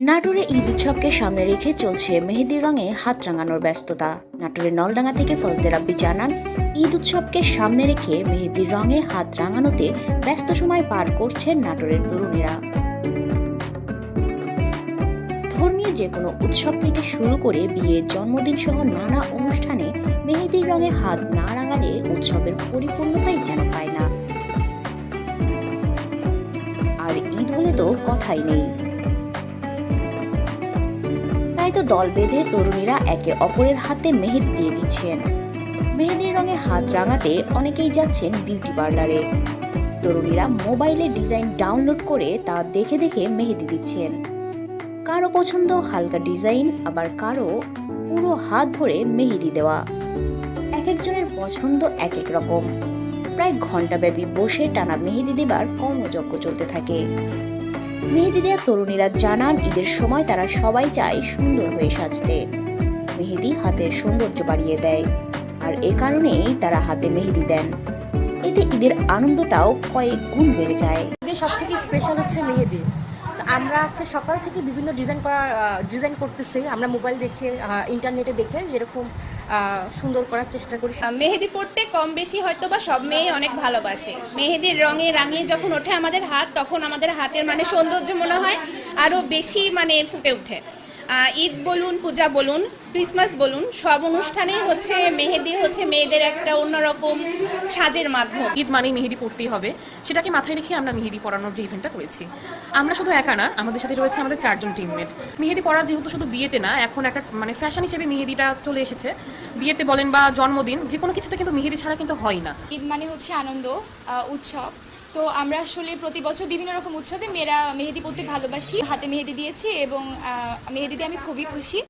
নাটোরে ঈদ উৎসবকে সামনে রেখে চলছে মেহেদি রঙে হাত রাঙানোর ব্যস্ততা। নাটোরের নলডাঙ্গা থেকে ফজলে রাব্বি জানান, ঈদ উৎসবকে সামনে রেখে মেহেদির রঙে হাত রাঙানোতে ব্যস্ত সময় পার করছেন নাটোরের তরুণীরা। ধর্মীয় যে কোনো উৎসব থেকে শুরু করে বিয়ে জন্মদিন সহ নানা অনুষ্ঠানে মেহেদির রঙে হাত না রাঙালে উৎসবের পরিপূর্ণতাই যেন পায় না। আর ঈদ হলে তো কথাই নেই। তাই দল বেঁধে তরুণীরা একে অপরের হাতে মেহেদি দিয়ে দিচ্ছেন। মেহেদির রঙে হাত রাঙাতে অনেকেই যাচ্ছেন বিউটি পার্লারে। তরুণীরা মোবাইলে ডিজাইন ডাউনলোড করে তা দেখে দেখে মেহেদি দিচ্ছেন। কারও পছন্দ হালকা ডিজাইন, আবার কারও পুরো হাত ভরে মেহেদি দেওয়া। এক একজনের পছন্দ এক এক রকম। প্রায় ঘন্টাব্যাপী বসে টানা মেহেদি দেবার কর্মযজ্ঞ চলতে থাকে। মেহেদি দেয়া তরুণীরা জানান, ঈদের সময় তারা সবাই চায় সুন্দর হয়ে সাজতে। মেহেদি হাতের সৌন্দর্য বাড়িয়ে দেয়। আর এ কারণেই তারা হাতে মেহেদি দেন। এতে ঈদের আনন্দটাও কয়েক গুণ বেড়ে যায়। ঈদের সব থেকে স্পেশাল হচ্ছে মেহেদি। আমরা আজকে সকাল থেকে বিভিন্ন ডিজাইন করা ডিজাইন করতেছি। আমরা মোবাইল দেখে ইন্টারনেটে দেখে যেরকম সুন্দর করার চেষ্টা করি। মেহেদি পড়তে কম বেশি হয়তো বা সব মেয়ে অনেক ভালোবাসে। মেহেদির রঙে রাঙিয়ে যখন ওঠে আমাদের হাত, তখন আমাদের হাতের মানে সৌন্দর্য মনে হয় আরও বেশি মানে ফুটে ওঠে। ঈদ বলুন পূজা বলুন ক্রিসমাস বলুন সব অনুষ্ঠানেই হচ্ছে মেহেদি হচ্ছে মেয়েদের একটা অন্যরকম সাজের মাধ্যম। ঈদ মানেই মেহেদি পড়তেই হবে। সেটাকে মাথায় রেখে আমরা মেহেদি পড়ানোর যে ইভেন্টটা করেছি। আমরা শুধু একা না আমাদের সাথে রয়েছে আমাদের চারজন টিমমেট মেহেদি পড়া যেহেতু শুধু বিয়েতে না এখন একটা মানে ফ্যাশন হিসেবে মেহেদিটা চলে এসেছে। বিয়েতে বলেন বা জন্মদিন যে কোনো কিছুতে কিন্তু মেহেদি ছাড়া কিন্তু হয় না। ঈদ মানে হচ্ছে আনন্দ উৎসব। তো আমরা আসলে প্রতি বছর বিভিন্ন রকম উৎসবে মেয়েরা মেহেদি পড়তে ভালোবাসি। হাতে মেহেদি দিয়েছি এবং মেহেদি দিয়ে আমি খুবই খুশি।